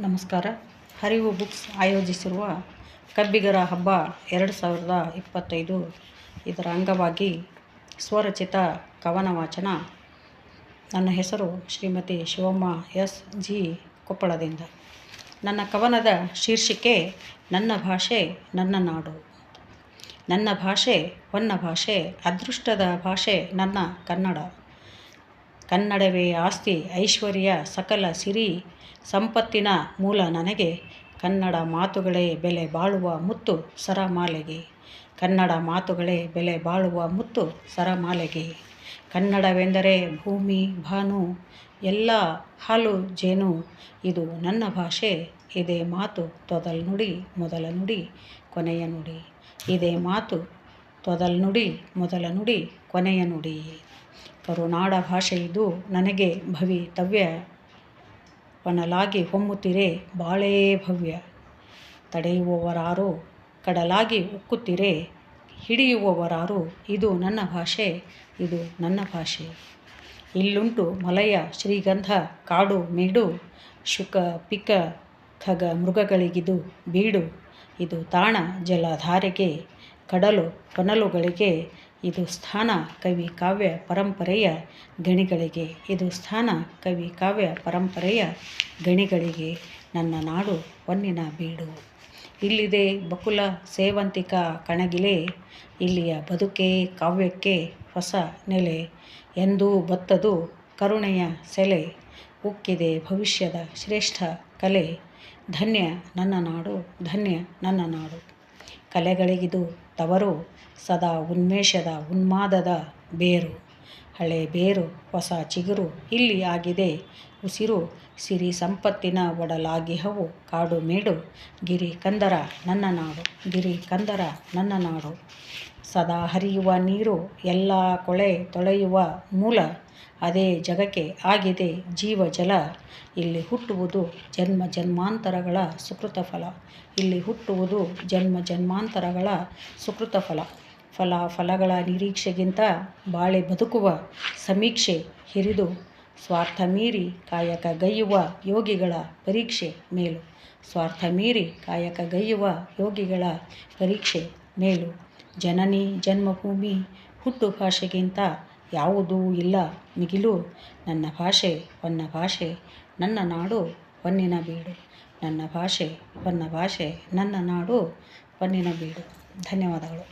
ನಮಸ್ಕಾರ. ಹರಿವು ಬುಕ್ಸ್ ಆಯೋಜಿಸಿರುವ ಕಬ್ಬಿಗರ ಹಬ್ಬ ಎರಡು ಸಾವಿರದ ಇಪ್ಪತ್ತೈದು. ಇದರ ಅಂಗವಾಗಿ ಸ್ವರಚಿತ ಕವನ ವಾಚನ ನನ್ನ ಹೆಸರು ಶ್ರೀಮತಿ ಶಿವಮ್ಮ ಎಸ್. ಜಿ. ಕೊಪ್ಪಳದಿಂದ. ನನ್ನ ಕವನದ ಶೀರ್ಷಿಕೆ, ನನ್ನ ಭಾಷೆ, ನನ್ನ ನಾಡು. ನನ್ನ ಭಾಷೆ ಹೊನ್ನ ಭಾಷೆ, ಅದೃಷ್ಟದ ಭಾಷೆ, ನನ್ನ ಕನ್ನಡ. ಕನ್ನಡವೇ ಆಸ್ತಿ, ಐಶ್ವರ್ಯ, ಸಕಲ ಸಿರಿ ಸಂಪತ್ತಿನ ಮೂಲ ನನಗೆ. ಕನ್ನಡ ಮಾತುಗಳೇ ಬೆಲೆ ಬಾಳುವ ಮುತ್ತು ಸರಮಾಲೆಗೆ. ಕನ್ನಡ ಮಾತುಗಳೇ ಬೆಲೆ ಬಾಳುವ ಮುತ್ತು ಸರಮಾಲೆಗೆ. ಕನ್ನಡವೆಂದರೆ ಭೂಮಿ, ಭಾನು, ಎಲ್ಲ ಹಾಲು ಜೇನು. ಇದು ನನ್ನ ಭಾಷೆ. ಇದೇ ಮಾತು ತೊದಲ್ ನುಡಿ, ಮೊದಲ ನುಡಿ, ಕೊನೆಯ ನುಡಿ. ಇದೇ ಮಾತು ತೊದಲ್ ನುಡಿ, ಮೊದಲ ನುಡಿ, ಕೊನೆಯ ನುಡಿ. ಕರುನಾಡ ಭಾಷೆ ಇದು ನನಗೆ ಭವಿ ತವ್ಯ. ವನಲಾಗಿ ಹೊಮ್ಮುತ್ತಿರೆ ಬಾಳೇ ಭವ್ಯ. ತಡೆಯುವವರಾರು ಕಡಲಾಗಿ ಉಕ್ಕುತ್ತಿರೆ. ಹಿಡಿಯುವವರಾರು ಇದು ನನ್ನ ಭಾಷೆ, ಇದು ನನ್ನ ಭಾಷೆ. ಇಲ್ಲುಂಟು ಮಲಯ ಶ್ರೀಗಂಧ, ಕಾಡು ಮೇಡು, ಶುಕ ಪಿಕ ಖಗ ಮೃಗಗಳಿಗಿದು ಬೀಡು. ಇದು ತಾಣ ಜಲಧಾರೆಗೆ, ಕಡಲು ಕೊನಲುಗಳಿಗೆ ಇದು ಸ್ಥಾನ ಕವಿ ಕಾವ್ಯ ಪರಂಪರೆಯ ಗಣಿಗಳಿಗೆ. ಇದು ಸ್ಥಾನ ಕವಿ ಕಾವ್ಯ ಪರಂಪರೆಯ ಗಣಿಗಳಿಗೆ ನನ್ನ ನಾಡು ಹೊನ್ನಿನ ಬೀಡು. ಇಲ್ಲಿದೆ ಬಕುಲ ಸೇವಂತಿಕ ಕಣಗಿಲೆ, ಇಲ್ಲಿಯ ಬದುಕೆ ಕಾವ್ಯಕ್ಕೆ ಹೊಸ ನೆಲೆ. ಎಂದೂ ಬತ್ತದು ಕರುಣೆಯ ಸೆಲೆ, ಉಕ್ಕಿದೆ ಭವಿಷ್ಯದ ಶ್ರೇಷ್ಠ ಕಲೆ. ಧನ್ಯ ನನ್ನ ನಾಡು, ಧನ್ಯ ನನ್ನ ನಾಡು. ಕಲೆಗಳಿಗಿದು ತವರು ಸದಾ ಉನ್ಮೇಷದ ಉನ್ಮಾದದ ಬೇರು. ಹಳೆ ಬೇರು, ಹೊಸ ಚಿಗುರು ಇಲ್ಲಿ ಆಗಿದೆ. ಉಸಿರು ಸಿರಿ ಸಂಪತ್ತಿನ ಒಡಲಾಗಿಹವು, ಕಾಡು ಮೇಡು, ಗಿರಿ ಕಂದರ ನನ್ನ ನಾಡು, ಗಿರಿ ಕಂದರ ನನ್ನ ನಾಡು. ಸದಾ ಹರಿಯುವ ನೀರು, ಎಲ್ಲ ಕೊಳೆ ತೊಳೆಯುವ ಮೂಲ, ಅದೇ ಜಗಕ್ಕೆ ಆಗಿದೆ ಜೀವ ಜಲ. ಇಲ್ಲಿ ಹುಟ್ಟುವುದು ಜನ್ಮ ಜನ್ಮಾಂತರಗಳ ಸುಕೃತ ಫಲ. ಇಲ್ಲಿ ಹುಟ್ಟುವುದು ಜನ್ಮ ಜನ್ಮಾಂತರಗಳ ಸುಕೃತ ಫಲ. ಫಲ, ಫಲಗಳ ನಿರೀಕ್ಷೆಗಿಂತ ಬಾಳೆ ಬದುಕುವ ಸಮೀಕ್ಷೆ ಹಿರಿದು ಸ್ವಾರ್ಥ ಮೀರಿ ಕಾಯಕ ಗೈಯುವ ಯೋಗಿಗಳ ಪರೀಕ್ಷೆ ಮೇಲು. ಸ್ವಾರ್ಥ ಮೀರಿ ಕಾಯಕ ಗೈಯುವ ಯೋಗಿಗಳ ಪರೀಕ್ಷೆ ಮೇಲು. ಜನನಿ, ಜನ್ಮಭೂಮಿ ಹುಟ್ಟು ಭಾಷೆಗಿಂತ ಯಾವುದೂ ಇಲ್ಲ ಮಿಗಿಲು. ನನ್ನ ಭಾಷೆ ಹೊನ್ನ ಭಾಷೆ, ನನ್ನ ನಾಡು ಹೊನ್ನಿನ ಬೀಡು. ನನ್ನ ಭಾಷೆ ಹೊನ್ನ ಭಾಷೆ, ನನ್ನ ನಾಡು ಹೊನ್ನಿನ ಬೀಡು. ಧನ್ಯವಾದಗಳು.